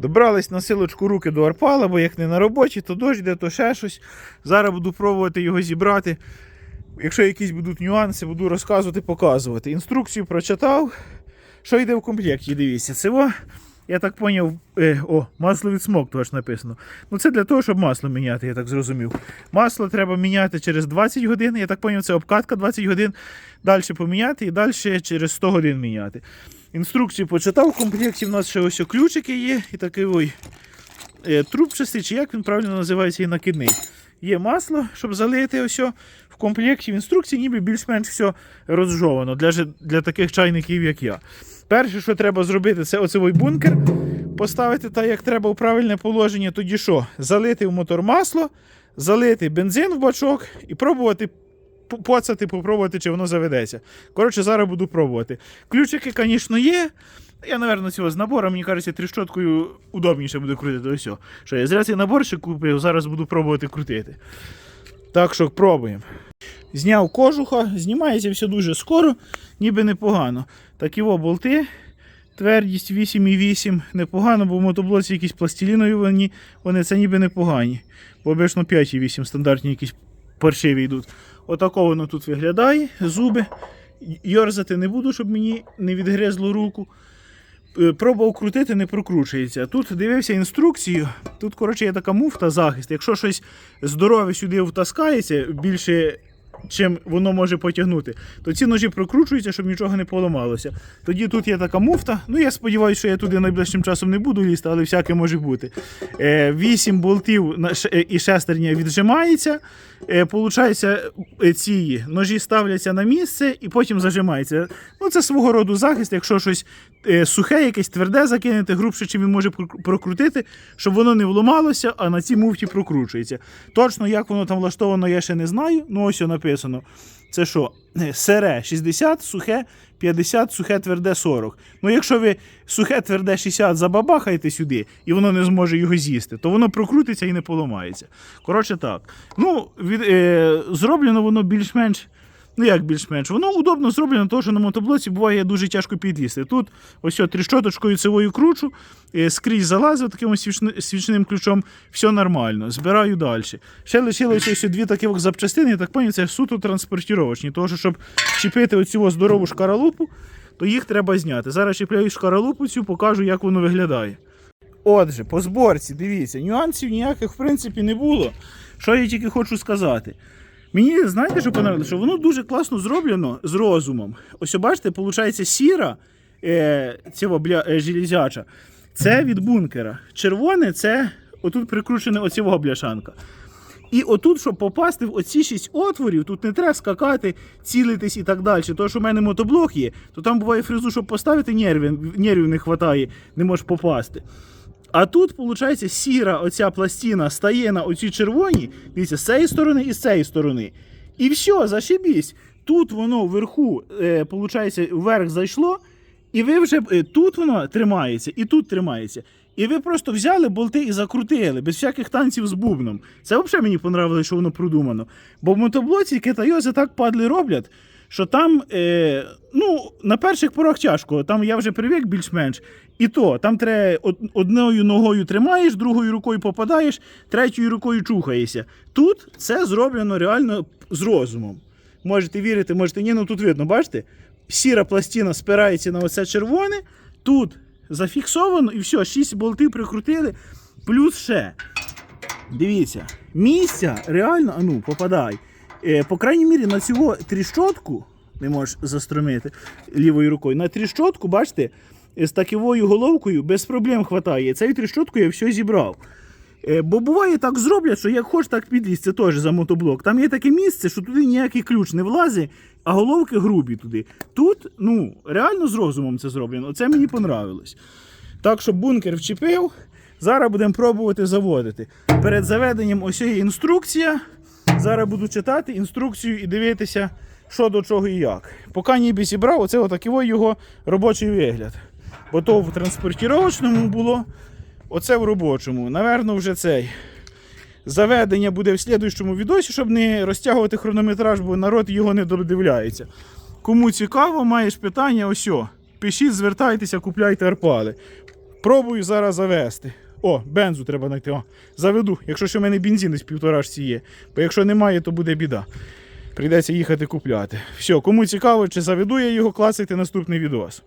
Добрались на силочку руки до арпала, бо як не на роботі, то дощ де, то ще щось. Зараз буду пробувати його зібрати. Якщо якісь будуть нюанси, буду розказувати, показувати. Інструкцію прочитав. Що йде в комплекті, дивіться. Це во, я так поняв, е, о, масло від смокту аж написано. Ну це для того, щоб масло міняти, я так зрозумів. Масло треба міняти через 20 годин. Я так поняв, це обкатка 20 годин. Далі поміняти і далі через 100 годин міняти. Інструкцію почитав. В комплекті в нас ще ось ключики є. І такий ой, е, трубчастий, чи як він правильно називається, і накидний. Є масло, щоб залити ось комплекті. В інструкції ніби більш-менш все розжовано для, для таких чайників, як я. Перше, що треба зробити, це оцевий бункер. Поставити так, як треба у правильне положення. Тоді що? Залити в мотор масло, залити бензин в бачок і пробувати поцати, попробувати, чи воно заведеться. Коротше, зараз буду пробувати. Ключики, звісно, є. Я, напевно, цього з набором, мені кажеться, тріщоткою удобніше буде крутити. Ось. Що я зря цей наборчик купив, зараз буду пробувати крутити. Так що пробуємо. Зняв кожуха, знімається все дуже скоро, ніби непогано. Такі болти. Твердість 8,8 непогано, бо в мотоблоці якісь пластилінові вони, вони це ніби непогані. Бо обично 5,8 стандартні якісь паршиві йдуть. Отако воно тут виглядає, зуби. Йорзати не буду, щоб мені не відгризло руку. Е, Пробував крутити, не прокручується. Тут дивився інструкцію. Тут, коротше, є така муфта захист. Якщо щось здорове сюди втаскається більше, чим воно може потягнути, то ці ножі прокручуються, щоб нічого не поламалося. Тоді тут є така муфта. Ну, я сподіваюся, що я туди найближчим часом не буду лізти, але всяке може бути. Е, Вісім болтів е, і шестерня віджимається. Е, Получається, ці ножі ставляться на місце і потім зажимаються. Ну, це свого роду захист, якщо щось сухе, якесь тверде закинете, грубше, чим він може прокрутити, щоб воно не вломалося, а на цій муфті прокручується. Точно, як воно там влаштовано, я ще не знаю. Ну, ось о написано. Це що? Сере 60, сухе 50, сухе тверде 40. Ну, якщо ви сухе тверде 60 забабахаєте сюди, і воно не зможе його з'їсти, то воно прокрутиться і не поламається. Коротше так. Ну, від, е, зроблено воно більш-менш. Ну, як більш-менш, воно удобно зроблено, тому що на мотоблоці буває дуже тяжко підлізти. Тут ось тріщоточкою цевою кручу, е, скрізь залазив таким свічним ключом, все нормально. Збираю далі. Ще лишилося ось дві такі запчастини, я так поняв, це суто транспортіровочні. Тому що, щоб чіпити оцю здорову шкаралупу, то їх треба зняти. Зараз чіпляю шкаралупу цю, покажу, як воно виглядає. Отже, по зборці, дивіться, нюансів ніяких в принципі не було. Що я тільки хочу сказати. Мені знаєте, що понравилося? Що воно дуже класно зроблено з розумом. Ось, бачите, виходить, сіра е, цього бля, е, железяча, це від бункера. Червоне це отут прикручене оцього бляшанка. І отут, щоб попасти в оці шість отворів, тут не треба скакати, цілитись і так далі. Тому що в мене мотоблок є, то там буває фрезу, щоб поставити, нервів, нервів не вистачає, не можеш попасти. А тут, виходить, сіра оця пластина стає на оці червоні, дивіться, з цієї сторони і з цієї сторони. І все, зашибісь. Тут воно вверху, е, вверх зайшло, і ви вже е, тут воно тримається, і тут тримається. І ви просто взяли болти і закрутили, без всяких танців з бубном. Це взагалі мені понравилось, що воно продумано. Бо в мотоблоці китайози так падли роблять, що там, е, ну, на перших порах тяжко, там я вже привик більш-менш. І то, там треба одною ногою тримаєш, другою рукою попадаєш, третьою рукою чухаєшся. Тут це зроблено реально з розумом. Можете вірити, можете ні, ну тут видно, бачите? Сіра пластина спирається на оце червоне, тут зафіксовано і все, 6 болтів прикрутили, плюс ще. Дивіться, місця реально, а ну, попадай. Е, по крайній мірі, на цього тріщотку, не можеш заструмити лівою рукою, на тріщотку, бачите, з такою головкою без проблем хватає. Цією тріщоткою я все зібрав. Е, Бо буває так зроблять, що як хочеш, так підлізь, це теж за мотоблок. Там є таке місце, що туди ніякий ключ не влазить, а головки грубі туди. Тут, ну, реально з розумом це зроблено. Це мені понравилось. Так що бункер вчепив. Зараз будемо пробувати заводити. Перед заведенням ось є інструкція. Зараз буду читати інструкцію і дивитися, що до чого і як. Поки ніби зібрав, оце отакий його робочий вигляд. Бо то в транспортіровочному було, оце в робочому. Наверно, вже цей. Заведення буде в слідуючому відосі, щоб не розтягувати хронометраж, бо народ його не додивляється. Кому цікаво, маєш питання, ось. Пишіть, звертайтеся, купляйте арпали. Пробую зараз завести. О, бензу треба знайти. О, заведу, якщо ще в мене бензин із півторашці є. Бо якщо немає, то буде біда. Прийдеться їхати купляти. Все, кому цікаво, чи заведу я його, класити наступний відос.